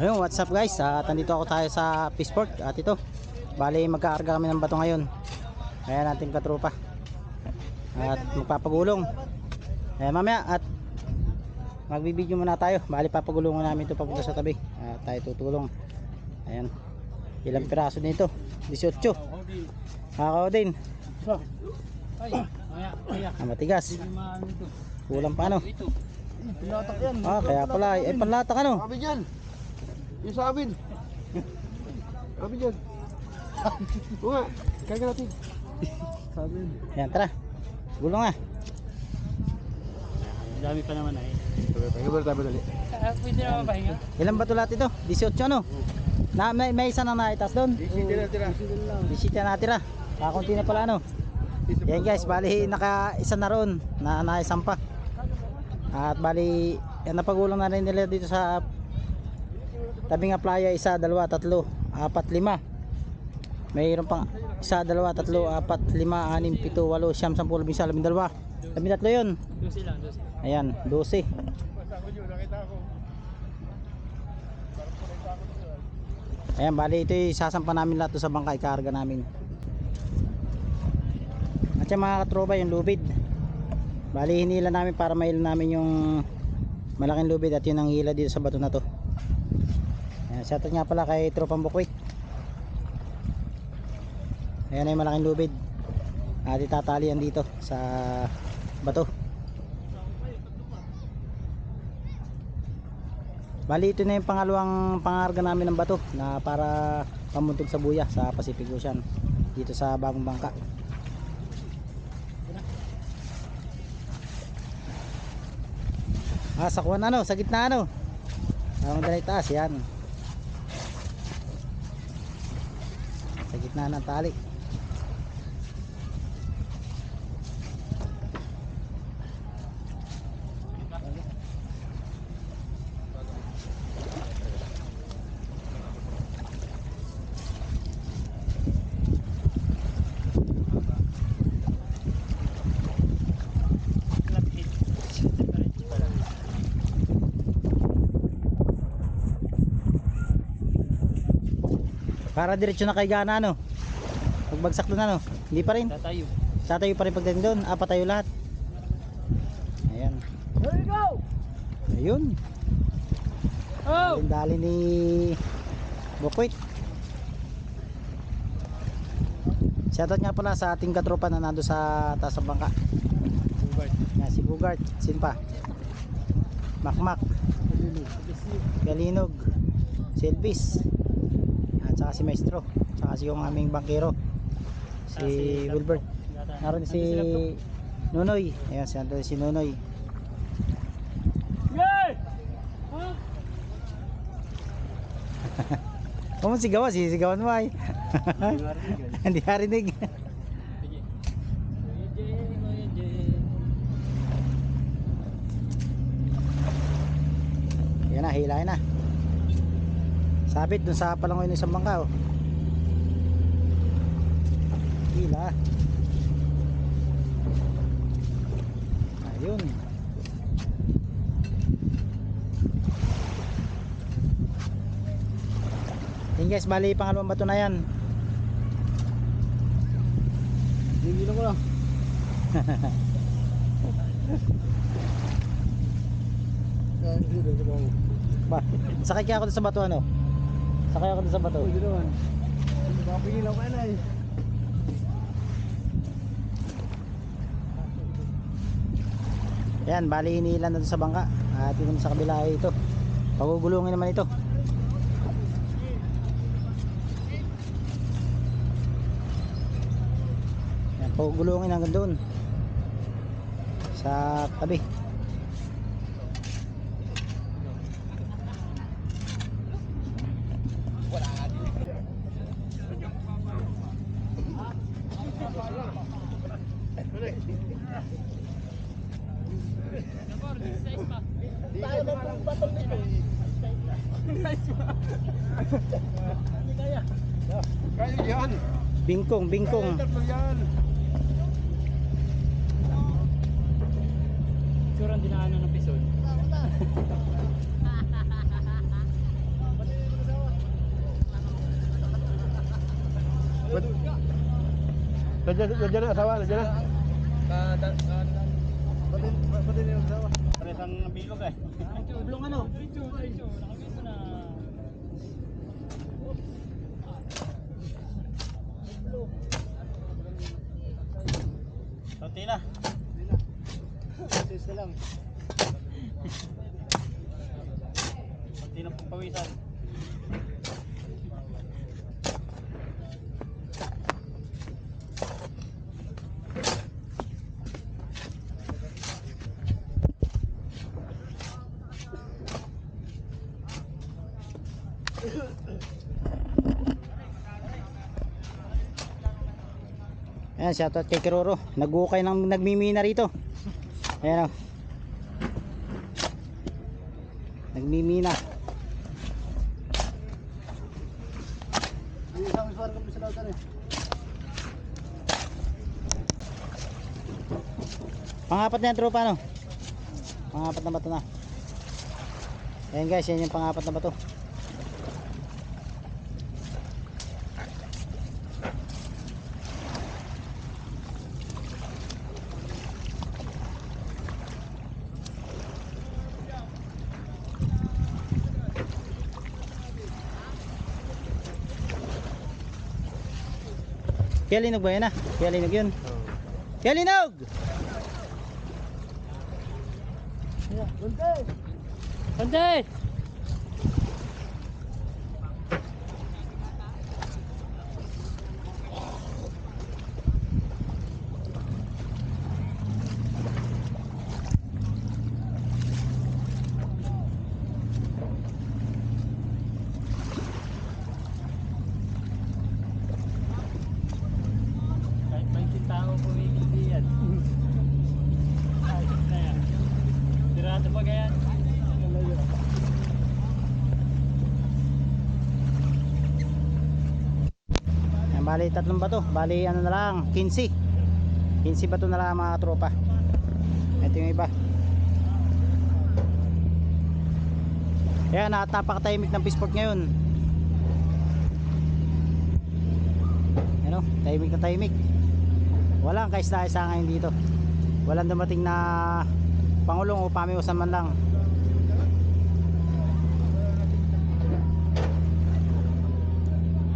Ayun, what's up guys? At nandito ako tayo sa Peaceport at ito, bali magkakarga kami ng bato ngayon. Kaya natin katropa. At magpapagulong. Kaya mamaya at magbibideo muna tayo. Bali papagulungan namin ito papunta sa tabi. At tayo tutulong. Ayan. Ilang piraso nito? 18. Kakao din. Ay. Ah, matigas. Kulang pa ano? Ito. Pinatak yan. Ah, kaya pala. Eh, panlatak ano? Sabi dyan. Yung sa amin. Sabi dyan. Oo nga. Kaya natin. Sabi yan. Ayan, tara. Gulong ah. Ang dami pa naman ay. Pahinga ba tayo madali? Ah, pwede naman pahinga. Ilang bato lahat ito? 18 ano? Na, may, may isa na naitas doon. Tira, tira. Bisita na tira. Kakunti na pala ano. Yan guys, bali naka isa na ron na naisang pa. At bali yan napagulang na rin nila dito sa tabing playa isa, dalawa, tatlo, apat, lima. Mayroon pang isa, dalawa, tatlo, apat, lima, anim, pito, walo, siyam, sampu, labing isa, labing dalawa. Labing tatlo yun. Ayan, 12. Ayan, bali ito yung sasampa namin lahat sa bangka, ikarga namin. At yung mga katropa, yung lubid. Bali, hinila namin para mail namin yung malaking lubid at yun ang hila dito sa bato na to. Shoutout nga pala kay Tropang Bukwit. Ayan yung malaking lubid. At itatalian dito sa bato. Bali ito na yung pangalawang pangarga namin ng bato na para pamuntog sa buya sa Pacific Ocean dito sa bagong bangka. Ah, sa kuwan ano, sa gitna ano. Ang dalay taas, yan. Gitna tali. Para diretso na kay Gana ano. Pagbagsak doon ano. Hindi pa rin. Tatayo. Tatayo pa rin pagdating doon. Ah, patayo lahat. Ayan. There you go! Ayun. Oh! Dali ni Bukwit. Shoutout nga pala sa ating katropa na nando sa taas ng bangka. Bugard. Yan, si Bugart. Sin pa? Makmak. Galinog. Si Si Maestro. Saka si yung aming bankero. Si Wilbert. Naroon si Nunoy. Ayan, si, nandun si Nunoy. Yay! Huh? Kung sigaw, sisigawan mo ay. Hindi harinig. Sige. Kuya Jen, Kuya Jen. Yan na, hilahin na. Sabit dun sa palangoy ng isang bangka oh. Hila. Ayun. Yan guys, bali pangalawang bato na yan. Gigilan ko lang. Sakay kaya ako sa bato ano? Sakay ako sa bato. Pwede naman. Makapigilan ko na eh. Yan, bali inilan na sa bangka. At yun sa kabila ay ito. Pagugulungin naman ito. Yan, pagugulungin hanggang doon. Sa tabi. Bingkong, bingkong. Surang dinaanan ng pison. Diyan na, asawa, diyan na. Pati, pati na. Pares ang bilog eh. Bilog ano? Video, video. Nakabito na. Kunti na. Sis na lang. Kunti na pawisan. Ayan, shoutout kay Kiroro. Nag-ukay ng nagmimina rito. Ayan o. Nagmimina. Pangapat na yan, tropa, no? Pangapat na bato na. Ayan guys, yan yung pangapat na bato. Kaya linog ba yan ah? Kaya linog yun? Kaya linog! Sante! Kahit may tao pumipili yan. Ayos na yan. Tirado pa ganyan. Malayo. Yan, bali tatlong bato. Bali ano na lang, 15. 15 bato na lang mga tropa. Ito yung iba. Yan, at napakatahimik ng Peaceport ngayon. Ano, tahimik na tahimik. Walang kaisa-isa ngayon dito. Walang dumating na pangulong o pamiusan man lang.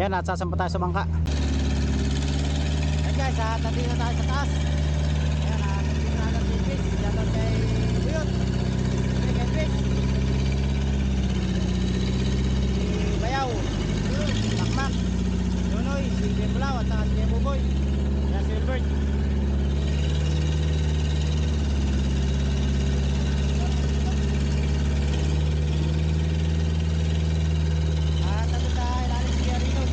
Yan, at sasampa tayo sa bangka. Yan guys, at nandito na tayo sa taas. Yan, at nandito na natin si Chris. Shoutout kay Buyot. Kay kay Chris. Si Bayaw. Makmak. Nunoy, si Kuya Bulaw at saka si Kuya Buboy. Yan si Wilbert. At nandito sa ilalim si Kuya Rino.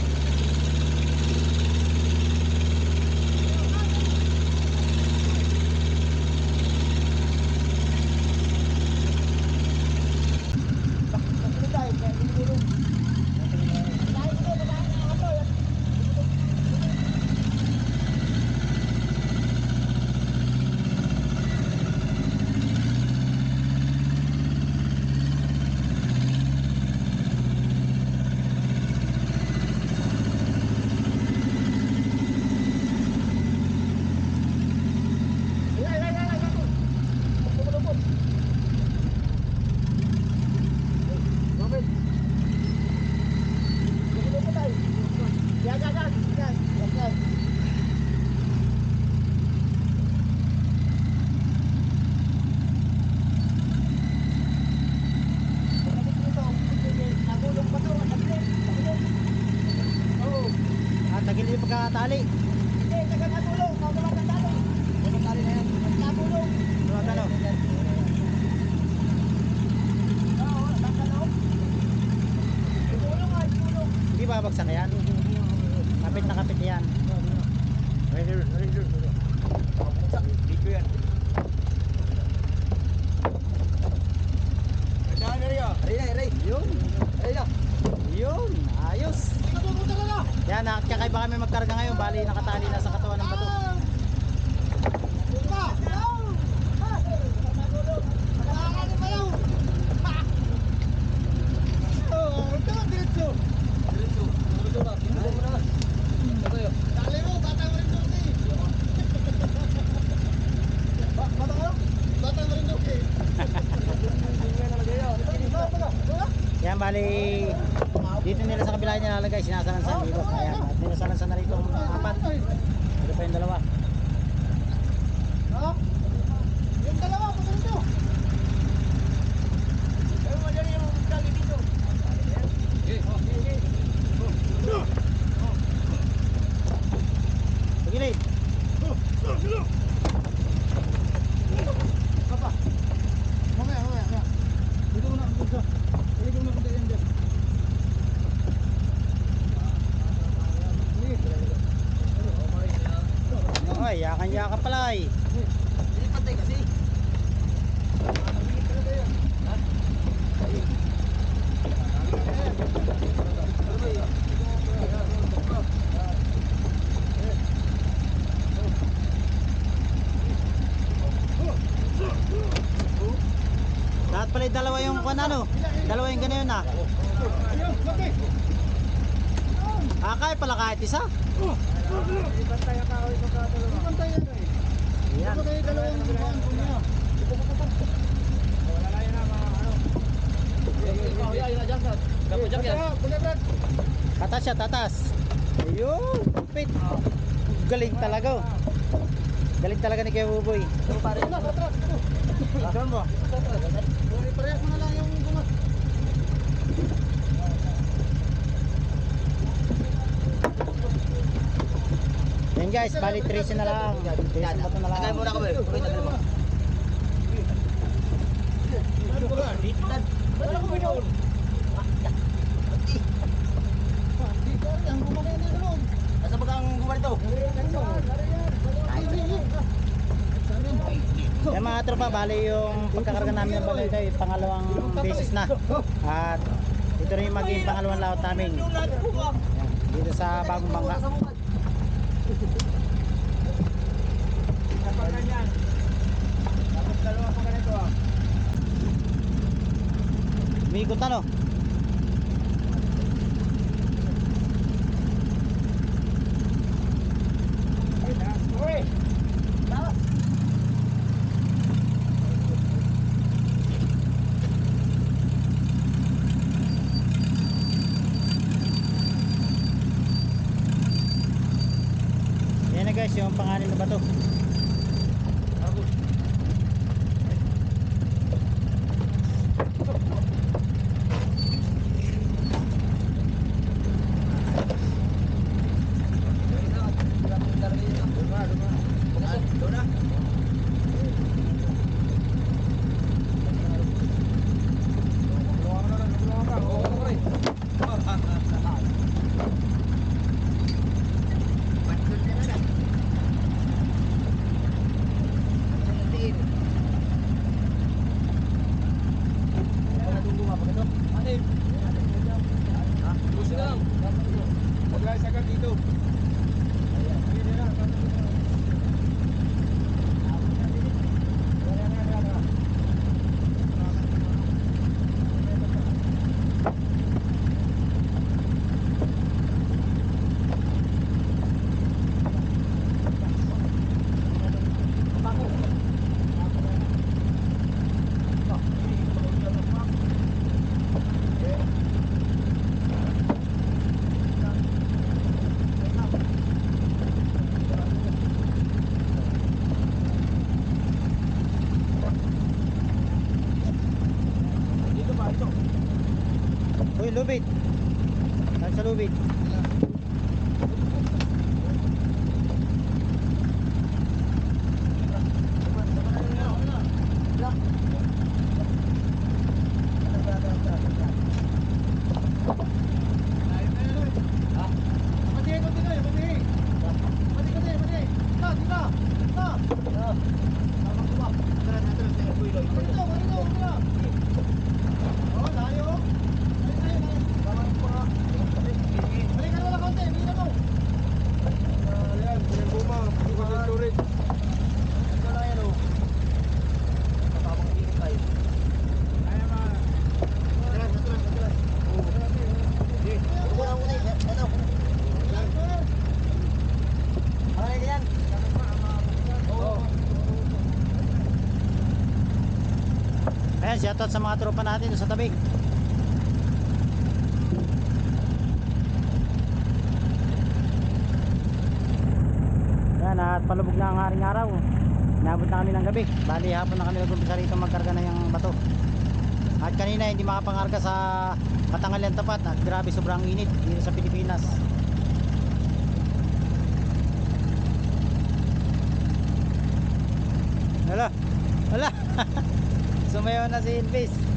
At tagil yung pagkatali. Hindi, taga-katulong. Katulong ng tali. Yung tali na yan. Katulong. Tulog ano? Oo, tatalaw. Tulong nga, tulong. Hindi babagsak yan. Kapit na kapit yan. Dito yan. Saan na rin ah? Aray na, aray. Yun. Aray na. Yun, ayos. Yan, nakakaiba kami magkarga ngayon. Bali, nakatali na sa katawan ng bato. bali dito nila sa kabila nilalagay sinasalansan dito. Ayan, at nilasalansan na rito ang apat. Ito pa yung dalawa. Yung dalawa, pa dito. Pero madali yung tali dito. Pagilid. Papa. Mamaya, mamaya, mamaya. Dito ko na, dito. Dito ko na kunti yan dyan. Ay, yakan-yakan pala eh. Hindi pantay kasi. Lahat pala yung dalawa yung kung ano. Dalawa yung ganyan na. Akay pala kahit isa. Pantay ang tao ito ka dalawa. Pantay yan eh. Yan. Pantay dalawang buwan ko niya. Wala na yun na mga ano. Dapat dyan yan. Pagka Brad. Tatas siya, tatas. Ayun, kapit. Galing talaga. oh. Galing talaga ni Kuya Buboy. Ito pare. Ito, atras. Ito. Saan mo? Ito, parehas mo na lang yung gumas. Yan guys, bali 13 na lang. 13 bato na lang. Tagay muna ka ba? Okay, tagay mo. Ba't ako binoon? Ang gumanay na loob. Asa ba kang gumana ito? Yan mga tropa, bali yung pagkakarga namin ng balay ay pangalawang beses na. At ito rin yung maging pangalawang laot namin. Dito sa bagong bangka. Kapag ganyan. Dapat dalawa pa ganito ah. Umikot ano? Ayan, shoutout sa mga tropa natin sa tabi. Ayan, at palubog na ang aring araw. Nabot na kami ng gabi. Bali, hapon na kami nag-umpisa rito magkarga na yung bato. At kanina, hindi makapangarga sa Patangal yan tapat. At grabe, sobrang init dito sa Pilipinas. Hala! Hala! Sumayaw na si Elvis.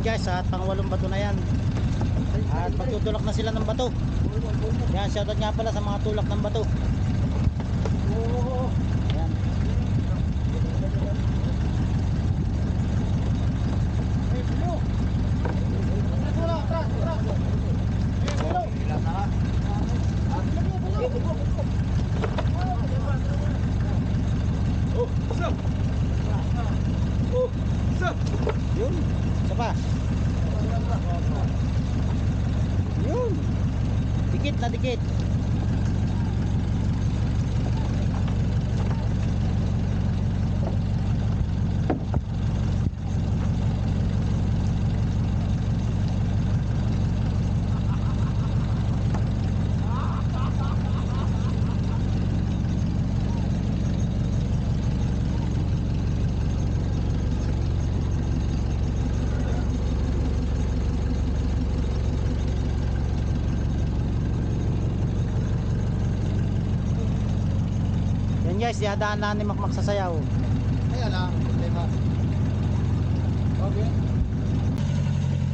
Yan guys, at pangwalong bato na yan. At magtutulak na sila ng bato. Yan, shoutout nga pala sa mga tulak ng bato. Yan. Yun. Isa pa. Yun. Dikit na dikit. Guys, diadaan na ni Makmak sa sayaw. Ayan ah, tema. Okay.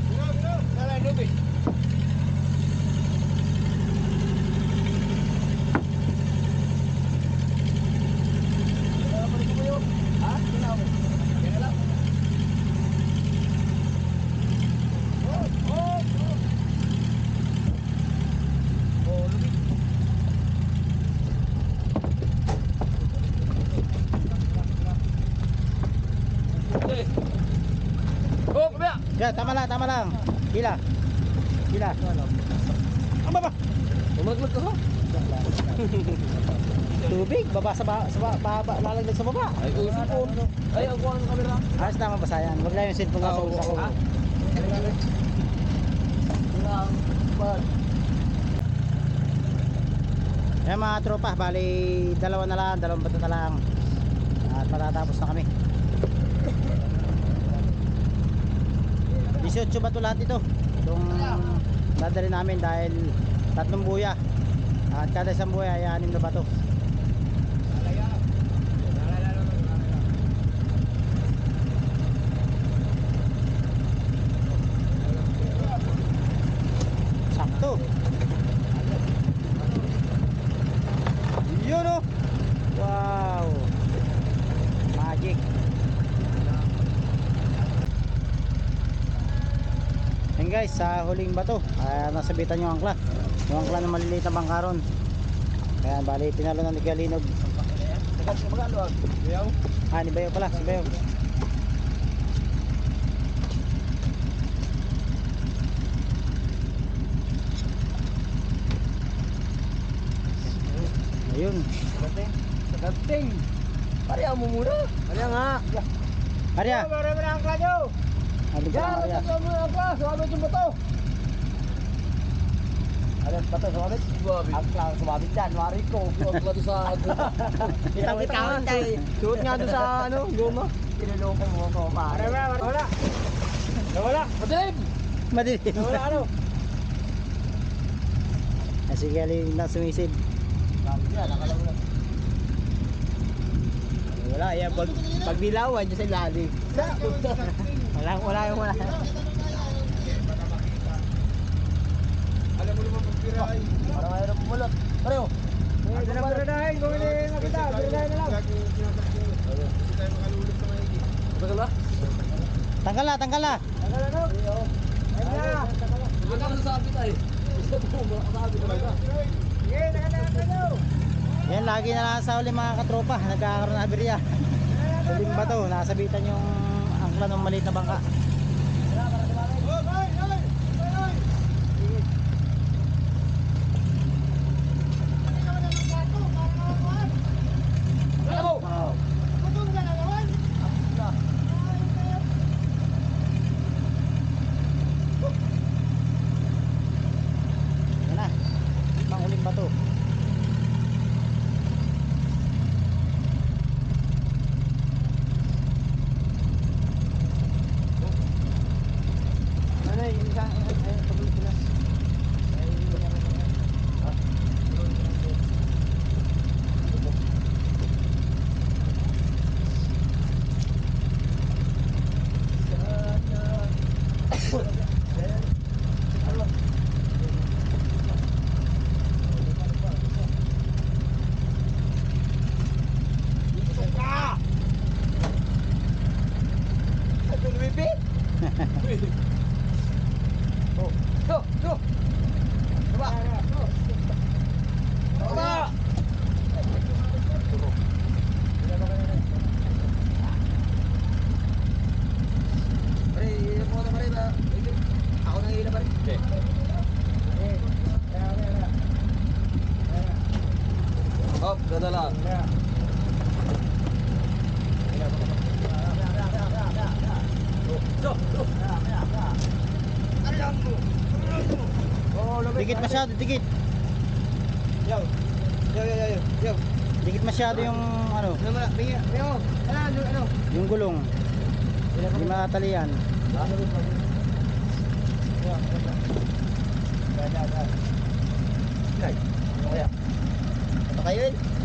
Bino, bino. Nalay, Nubi. Ha? Ginawa mo? Yan lang. Oh, oh, oh. Oh, Nubi. Oh, kabaya. Yan, tama lang, tama lang. Hila. Hila. Ang baba. Umaglag ka ha? Tubig, baba sa ba, sa ba, baba, lalaglag sa baba. Ay, uso po. Ay, ako ang kamera. Ayos na mabasayan. Wag lang yung cellphone ko Ah, sa oo, usa ko. oo. Ilang bad. Yan mga tropa, bali dalawa na lang, dalawang bato na lang. At matatapos na kami. 18 bato lahat ito. Itong dadali namin dahil tatlong buya. At kada isang buhay ay anim na bato. Sakto. Yun oh. Wow. Magic. Yan guys, sa huling bato, uh, nasabitan yung angkla. Yung angkla na maliliit na bangkaron. Kaya bali, tinalo na ni Galinog. Tagat ka magalo ah. Ni Bayo pala, si Bayo. Ayun. Tagating. Tagating. Pariya mo muna. Pariya nga. Na ang kladyo. pa Yan, ang Arya? tagating mo na ang klas. Sumabit yung bato. Ano bato sumabit? Ang klas sumabit dyan. Wari ko. Huwag bato sa. Kitang- kita nga. Suot nga doon sa ano, guma. Tinuloko mo ako. Wala, wala, wala. Wala. Madilim. Madilim. Wala ano. Ah, si Galinog na sumisid. Yan, nakalaw na. Wala, yan. Pag, pag dilawan dyan sa ilalim. Wala, wala yung wala. Alam mo naman magpiray. Parang mayroon pumulot. Pareho. Ito na piradahin, kung hindi makita, piradahin na lang. Hindi tayo makalulog sa maigi. Tagal ba? Tanggal na, tanggal na. Tagal na, no? Ayun na. Huwag ka talaga. Sige, na, tagal Yan, lagi na lang sa uli mga katropa. Nagkakaroon ng aberya. Huling bato, nasabitan yung angkla ng maliit na bangka. Yan na, pang huling bato. Ano yung isa? Ay, pag-ulit sila. Ito lumipit! Oh, go, go. Baba. Baba. Pare, ilan mo na pare ba? Ako nang ilan pare. Okay. Oh, lumit. Dikit masyado, dikit. Yo. Yo, yo, yo, yo. Dikit masyado yung ano, Ano. Ano, ano, ano? yung gulong. Hindi matalian. Ah, lumit mo. Yo, yo. Yan, yan, yan. Kay. Ano kaya?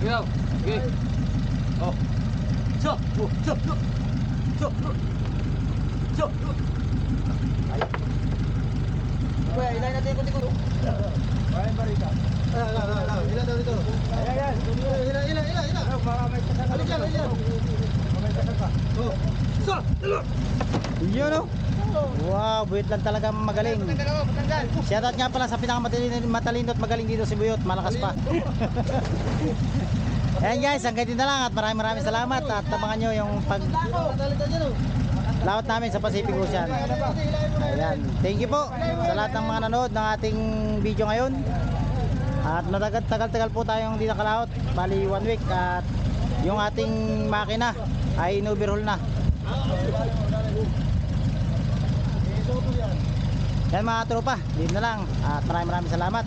Yo. Okay. Oh. So, so, so. So, so. So, so. Ay. Kuya, ilay natin yung kunti-kunti. Maraming barita. Ah, ala, ala, ala. Ilan daw dito? Ayan, ayan. Ilan, ilan, ilan, ilan. Baka may kasal Halika, halika. May kasal pa. Oh. So, dalo. Yun oh. Wow, buwit lang talaga magaling. Shoutout nga pala sa pinakamatalino matalino at magaling dito si Buyot, malakas pa. Ayan guys, hanggang dito na lang at maraming maraming salamat at abangan nyo yung pag laot namin sa Pacific Ocean. Ayan, thank you po sa lahat ng mga nanood ng ating video ngayon. At matagal-tagal po tayong hindi nakalaot, bali one week at yung ating makina ay in-overhaul na. Yan mga tropa, dito na lang at maraming maraming salamat.